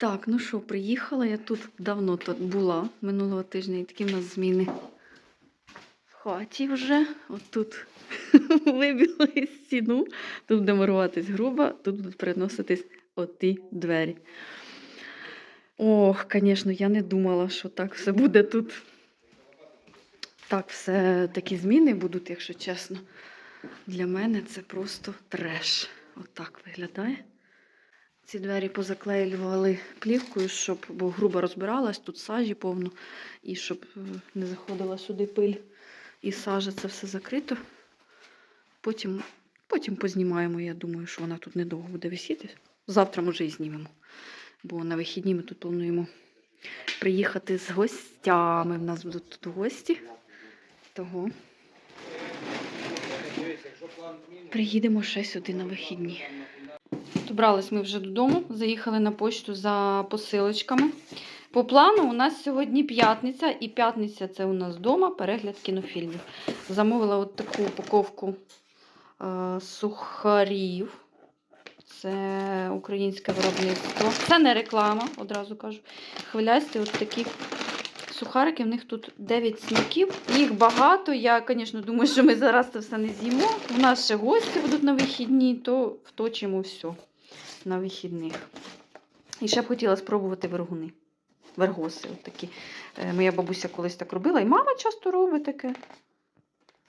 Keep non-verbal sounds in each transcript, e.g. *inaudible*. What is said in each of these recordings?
Так, ну що, приїхала. Я тут давно тут була минулого тижня, і такі в нас зміни в хаті вже. От тут *laughs* вибігли стіну, тут буде муруватись грубо, тут будуть переноситись оті двері. Ох, звісно, я не думала, що так все буде тут. Так, все такі зміни будуть, якщо чесно. Для мене це просто треш. Отак виглядає. Ці двері позаклеювали плівкою, щоб, бо грубо розбиралась, тут сажі повно, і щоб е, не заходила сюди пиль і сажа, це все закрито. Потім, потім познімаємо, я думаю, що вона тут недовго буде висіти. Завтра, може, і знімемо. Бо на вихідні ми тут плануємо приїхати з гостями. В нас будуть тут гості. Того приїдемо ще сюди на вихідні. Добрались ми вже додому, заїхали на почту за посилочками. По плану у нас сьогодні п'ятниця, і п'ятниця це у нас вдома перегляд кінофільмів. Замовила от таку упаковку е, сухарів. Це українське виробництво. Це не реклама, одразу кажу. Хвилясті от такі сухарики. В них тут 9 смаків. Їх багато. Я, звісно, думаю, що ми зараз це все не з'їмо. У нас ще гості будуть на вихідні, то вточимо все на вихідних. І ще б хотіла спробувати вергуни. Вергоси. Такі. Е, Моя бабуся колись так робила, і мама часто робить таке.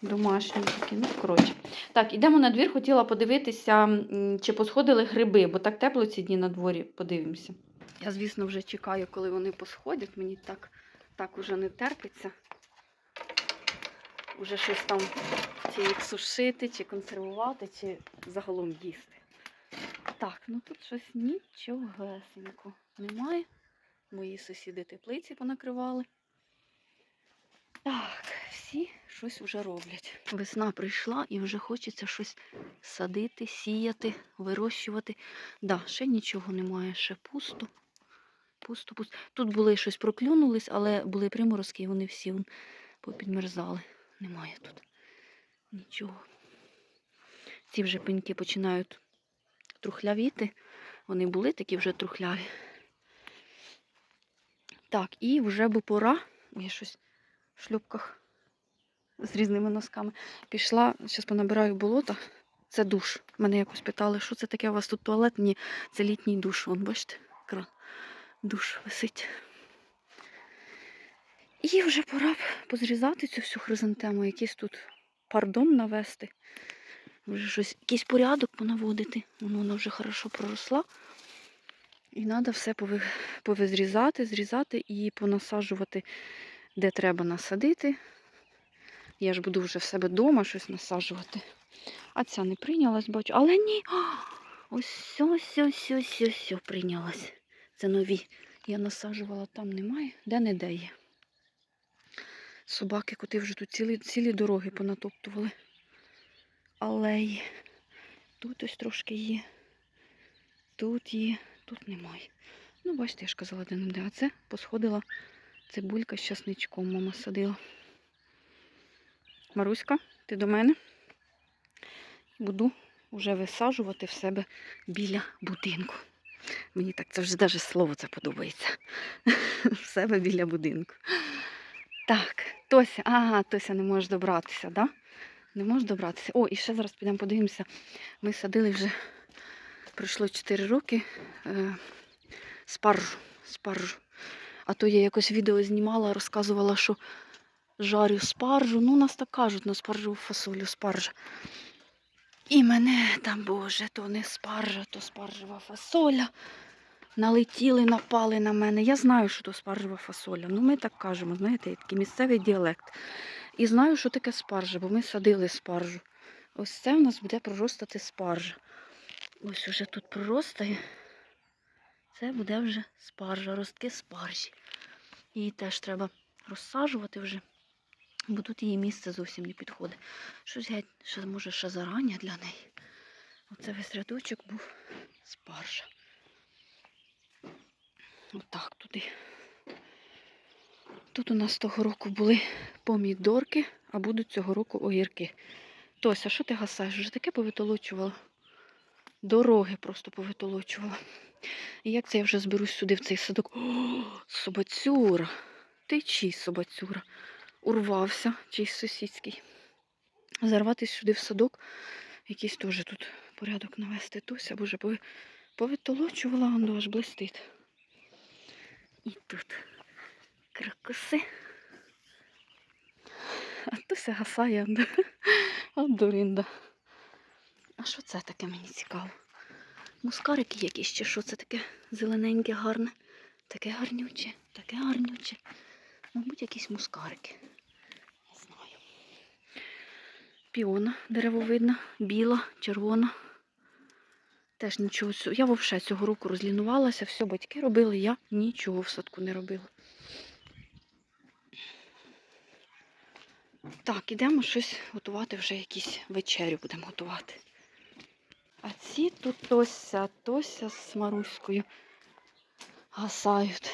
Домашні такі, ну, коротше. Так, ідемо на двір, хотіла подивитися, чи посходили гриби, бо так тепло ці дні на дворі, подивимося. Я, звісно, вже чекаю, коли вони посходять. Мені так, так уже не терпиться. Уже щось там, чи їх сушити, чи консервувати, чи загалом їсти. Так, ну тут щось нічогесенько немає. Мої сусіди теплиці понакривали. Так, всі щось вже роблять. Весна прийшла і вже хочеться щось садити, сіяти, вирощувати. Да, ще нічого немає, ще пусто. Пусто, пусто. Тут були щось проклюнулись, але були приморозки, і вони всі попідмерзали. Немає тут нічого. Ці вже пеньки починають трухлявіти. Вони були такі вже трухляві. Так, і вже би пора. Я щось в шлюпках з різними носками. Пішла, зараз понабираю болота. Це душ. Мене якось питали, що це таке у вас тут туалет? Ні, це літній душ. Вон, бачите, кран. Душ висить. І вже пора б позрізати цю всю хризантему, якийсь тут пардон навести. Вже щось, якийсь порядок понаводити. Вона вже хорошо проросла. І треба все повизрізати, зрізати і понасаджувати, де треба насадити. Я ж буду вже в себе вдома щось насаджувати. А ця не прийнялась, бачу. Але ні. Ось ось ось ось ось прийнялась. Це нові. Я насаджувала, там немає. Де не де є. Собаки, коти вже тут цілі, цілі дороги понатоптували. Алеї. Тут ось трошки є. Тут є, тут немає. Ну, бачите, я ж казала, де. А це посходила цибулька з часничком мама садила. Маруська, ти до мене? Буду вже висаджувати в себе біля будинку. Мені так це вже навіть слово це подобається. *laughs* В себе біля будинку. Так, Тося, ага, Тося не може добратися, так? Да? Не може добратися. О, і ще зараз підемо подивимося. Ми садили вже, пройшло 4 роки е, спаржу. спаржу. А то я якось відео знімала, розказувала, що жарю спаржу. Ну, нас так кажуть, на спаржу фасолю спаржа. І мене там, боже, то не спаржа, то спаржева фасоля. Налетіли, напали на мене. Я знаю, що то спаржева фасоля. Ну, ми так кажемо, знаєте, такий місцевий діалект. І знаю, що таке спаржа, бо ми садили спаржу. Ось це в нас буде проростати спаржа. Ось уже тут проростає. Це буде вже спаржа, ростки спаржі. Її теж треба розсаджувати вже, бо тут її місце зовсім не підходить. Щось геть, ще, може, ще зарання для неї. Оце весь рядочок був спаржа. Отак туди. Тут у нас того року були помідорки, а будуть цього року огірки. Тося, що ти гасаєш? Вже таке повитолочувала. Дороги просто повитолочувала. І як це я вже зберусь сюди в цей садок? О, собацюра! Ти чий собацюра? Урвався, чийсь сусідський. Зарватися сюди в садок, якийсь теж тут порядок навести. Туся, боже, пови- повитолочувала, воно аж блистить. І тут крокуси. А Туся гасає. *laughs* От дурінда. А що це таке мені цікаво? Мускарики якісь чи що це таке зелененьке, гарне. Таке гарнюче, таке гарнюче. Мабуть, якісь мускарики. Не знаю. Піона деревовидна, біла, червона. Теж нічого. Я вовше цього року розлінувалася, все батьки робили, я нічого в садку не робила. Так, ідемо щось готувати вже якісь вечерю будемо готувати. А ці тут Тося, Тося з Маруською гасають.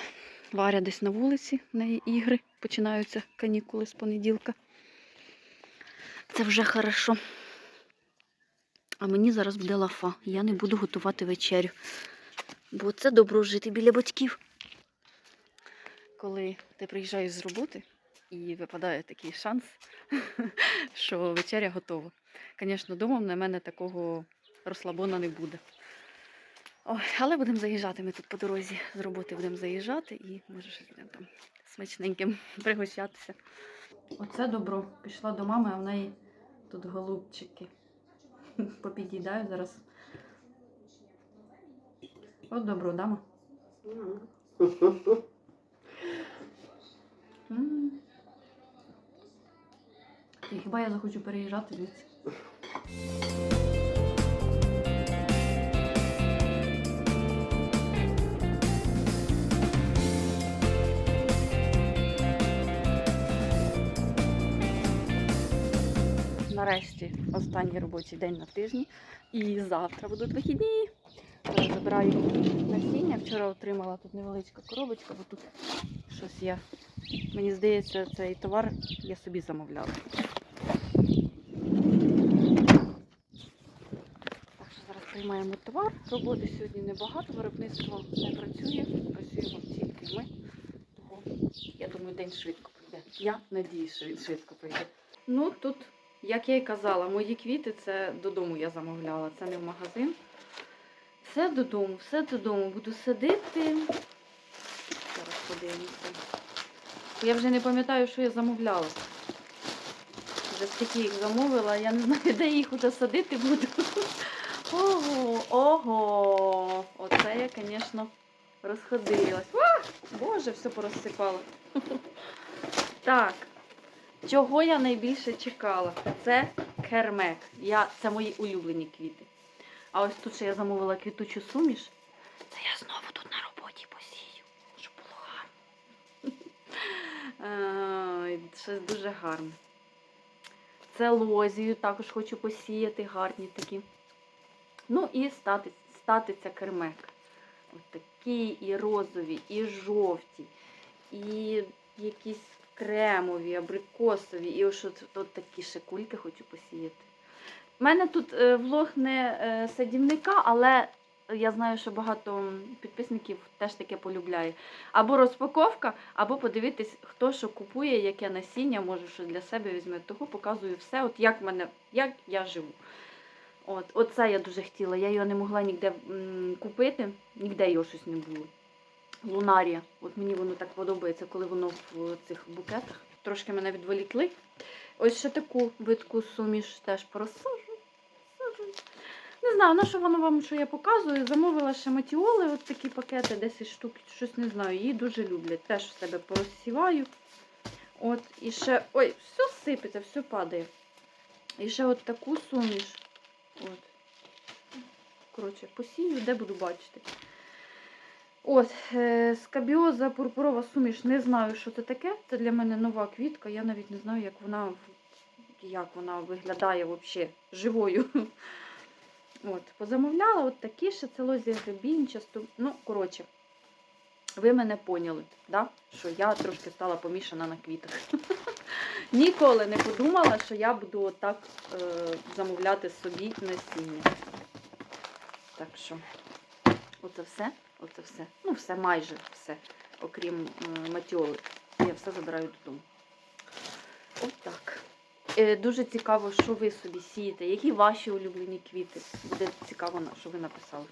Варя десь на вулиці, в неї ігри. Починаються канікули з понеділка. Це вже хорошо. А мені зараз буде лафа. Я не буду готувати вечерю. Бо це добро жити біля батьків. Коли ти приїжджаєш з роботи і випадає такий шанс, *laughs* що вечеря готова. Звісно, дома на мене такого розслабона не буде. Ой, але будемо заїжджати. Ми тут по дорозі з роботи будемо заїжджати і може щось будемо там смачненьким *laughs* пригощатися. Оце добро. Пішла до мами, а в неї тут голубчики. *laughs* Попід'їдаю зараз. От добро, дама. М. І Хіба я захочу переїжджати звідси? Нарешті останній робочий день на тижні. І завтра будуть вихідні. Забираю насіння. Вчора отримала тут невеличка коробочка, бо тут щось я. Мені здається, цей товар я собі замовляла. Так що зараз приймаємо товар. Роботи сьогодні небагато, виробництво не працює, працюємо тільки ми. Я думаю, день швидко пройде. Я надіюсь, що він швидко пройде. Ну тут, як я і казала, мої квіти це додому я замовляла, це не в магазин. Все додому, все додому. Буду садити. Зараз подивимося. Я вже не пам'ятаю, що я замовляла. Вже скільки їх замовила, я не знаю, де їх куди садити буду. Ого, ого. Оце я, звісно, розходилась. А, Боже, все порозсипала. *laughs* Так. Чого я найбільше чекала? Це кермек. Я, це мої улюблені квіти. А ось тут ще я замовила квітучу суміш. Це я знову тут на роботі посію, щоб було гарно. Ай, *laughs* Щось дуже гарне. Це лозію також хочу посіяти, гарні такі. Ну і стати, статиця кермек. Ось такі і розові, і жовті, і якісь кремові, абрикосові, і ось от, от такі ще кульки хочу посіяти. У мене тут е, влог не е, садівника, але я знаю, що багато підписників теж таке полюбляє. Або розпаковка, або подивитись, хто що купує, яке насіння, може, що для себе візьме. Того показую все, от як, мене, як я живу. От, оце я дуже хотіла. Я його не могла ніде купити, ніде його щось не було. Лунарія. От мені воно так подобається, коли воно в цих букетах. Трошки мене відволікли. Ось ще таку видку суміш теж просажу. Не знаю, на що воно вам, що я показую. Замовила ще матіоли, от такі пакети, 10 штук, щось не знаю. Її дуже люблять. Теж в себе порозсіваю. От, і ще. Ой, все сипеться, все падає. І ще от таку суміш. От. Коротше, посію, де буду бачити. От, е, скабіоза пурпурова суміш, не знаю, що це таке. Це для мене нова квітка. Я навіть не знаю, як вона, як вона виглядає взагалі живою. *laughs* От, позамовляла от такі ще це лозія гребінчасту. Ну, коротше, ви мене поняли, да? що я трошки стала помішана на квітах. *laughs* Ніколи не подумала, що я буду отак е, замовляти собі насіння. Так що, Оце все, оце все. Ну, все, майже все, окрім е, матіоли. Я все забираю додому. Отак. Е, дуже цікаво, що ви собі сієте, які ваші улюблені квіти. Буде цікаво, що ви написали.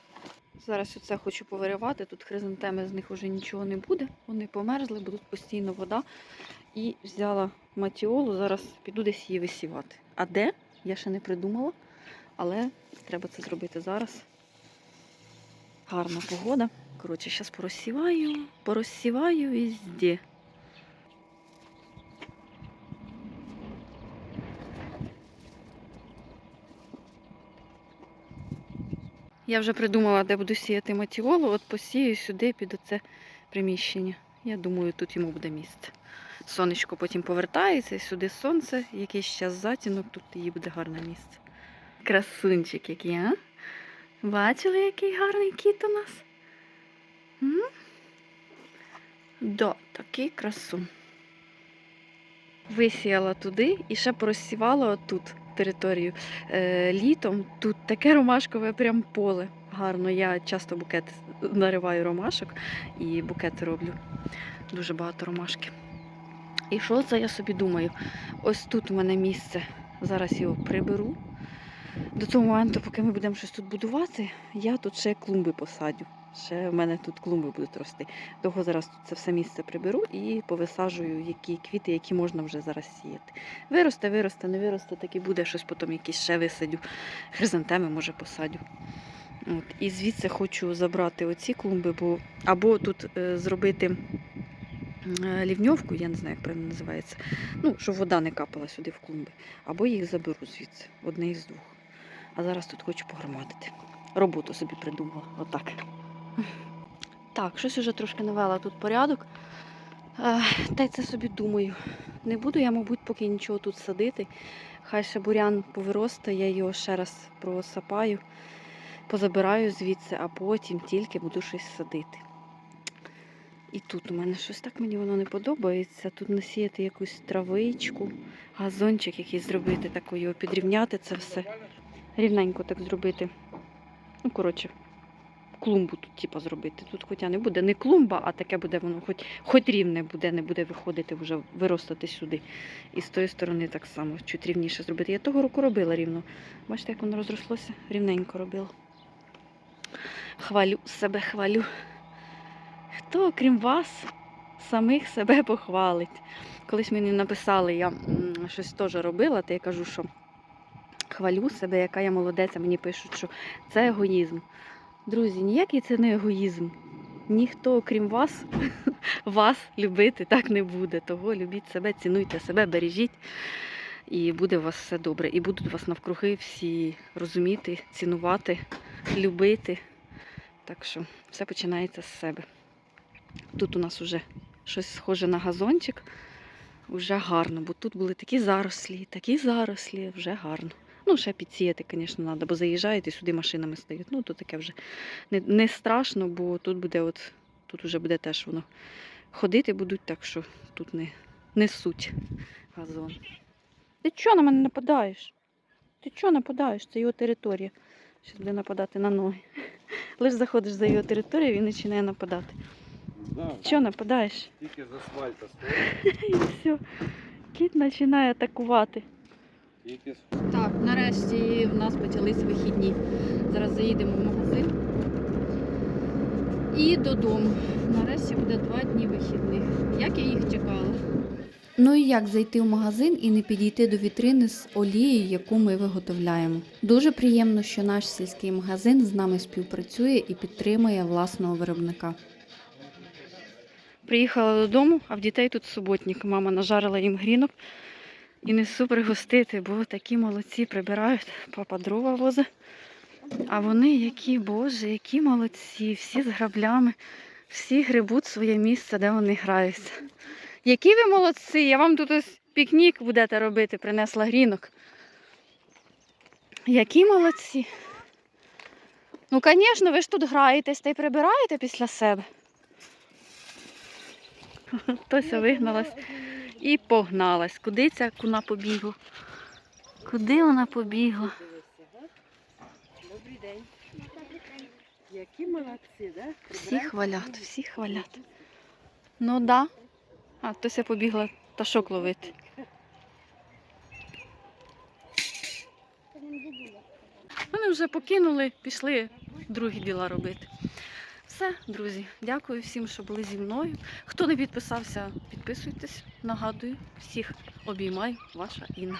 Зараз оце хочу повиривати. Тут хризантеми з них вже нічого не буде. Вони померзли, бо тут постійно вода. І взяла матіолу, зараз піду десь її висівати. А де? Я ще не придумала, але треба це зробити зараз. Гарна погода. Коротше, зараз порозсіваю, порозсіваю везде. Я вже придумала, де буду сіяти матіолу, от посію сюди під оце приміщення. Я думаю, тут йому буде місце. Сонечко потім повертається, сюди сонце, якийсь час затінок, тут їй буде гарне місце. Красунчик який, а? Бачили, який гарний кіт у нас? М? Да, такий красун. Висіяла туди і ще просівала отут територію. Е, літом тут таке ромашкове прям поле. Гарно. Я часто букет нариваю ромашок і букети роблю. Дуже багато ромашки. І що це я собі думаю? Ось тут у мене місце. Зараз його приберу. До того моменту, поки ми будемо щось тут будувати, я тут ще клумби посадю. Ще в мене тут клумби будуть рости. Того зараз тут це все місце приберу і повисаджую які квіти, які можна вже зараз сіяти. Виросте, виросте, не виросте, так і буде щось потім якісь ще висадю. Хризантеми, може, посадю. От. І звідси хочу забрати оці клумби, бо або тут е, зробити лівньовку, я не знаю, як правильно називається. Ну, щоб вода не капала сюди в клумби. Або їх заберу звідси, одне із двох. А зараз тут хочу погромадити. Роботу собі придумала. Отак. Так, щось уже трошки навела тут порядок. Е, Та й це собі думаю. Не буду я, мабуть, поки нічого тут садити. Хай ще бурян повиросте, я його ще раз просапаю, позабираю звідси, а потім тільки буду щось садити. І тут у мене щось так мені воно не подобається. Тут насіяти якусь травичку, газончик якийсь зробити, таку його підрівняти це все. Рівненько так зробити. Ну, коротше, клумбу тут, типу, зробити. Тут хоча не буде не клумба, а таке буде воно, хоч, хоч рівне буде, не буде виходити вже виростати сюди. І з тої сторони так само, чуть рівніше зробити. Я того року робила рівно. Бачите, як воно розрослося? Рівненько робила. Хвалю себе, хвалю. Хто, окрім вас, самих себе похвалить? Колись мені написали, я щось теж робила, то я кажу, що хвалю себе, яка я молодець, а мені пишуть, що це егоїзм. Друзі, ніякий це не егоїзм. Ніхто, окрім вас, *laughs* вас любити так не буде. Того любіть себе, цінуйте себе, бережіть, і буде у вас все добре. І будуть вас навкруги всі розуміти, цінувати, любити. Так що все починається з себе. Тут у нас вже щось схоже на газончик. Вже гарно, бо тут були такі зарослі, такі зарослі, вже гарно. Ну, ще підсіяти, звісно, треба, бо заїжджають і сюди машинами стають. Ну, то таке вже не, не страшно, бо тут буде от, тут вже буде теж воно. Ходити будуть, так що тут не, не суть газон. Ти чого на мене нападаєш? Ти чого нападаєш? Це його територія. Зараз буде нападати на ноги. *laughs* Лиш заходиш за його територію, він починає нападати. Да, Чого нападаєш? тільки з асфальта стоїть, *laughs* І все. Кіт починає атакувати. тільки з Так, нарешті в нас почались вихідні. Зараз заїдемо в магазин і додому. Нарешті буде два дні вихідних. Як я їх чекала. Ну і як зайти в магазин і не підійти до вітрини з олією, яку ми виготовляємо. Дуже приємно, що наш сільський магазин з нами співпрацює і підтримує власного виробника. Приїхала додому, а в дітей тут суботник. Мама нажарила їм грінок і несу пригостити, бо такі молодці прибирають, папа дрова возить. А вони які, боже, які молодці, всі з граблями, всі грибуть своє місце, де вони граються. Які ви молодці! Я вам тут ось пікнік будете робити, принесла грінок. Які молодці. Ну, звісно, ви ж тут граєтесь та й прибираєте після себе. *laughs* Тося вигналась і погналась. Куди ця куна побігла? Куди вона побігла? Добрий день. Які молодці, да? Всі хвалять, всі хвалять. Ну да. А, хтось я побігла ташок ловити. Вони вже покинули, пішли другі діла робити. Все, друзі, дякую всім, що були зі мною. Хто не підписався, підписуйтесь. Нагадую, всіх обіймаю, ваша Інна.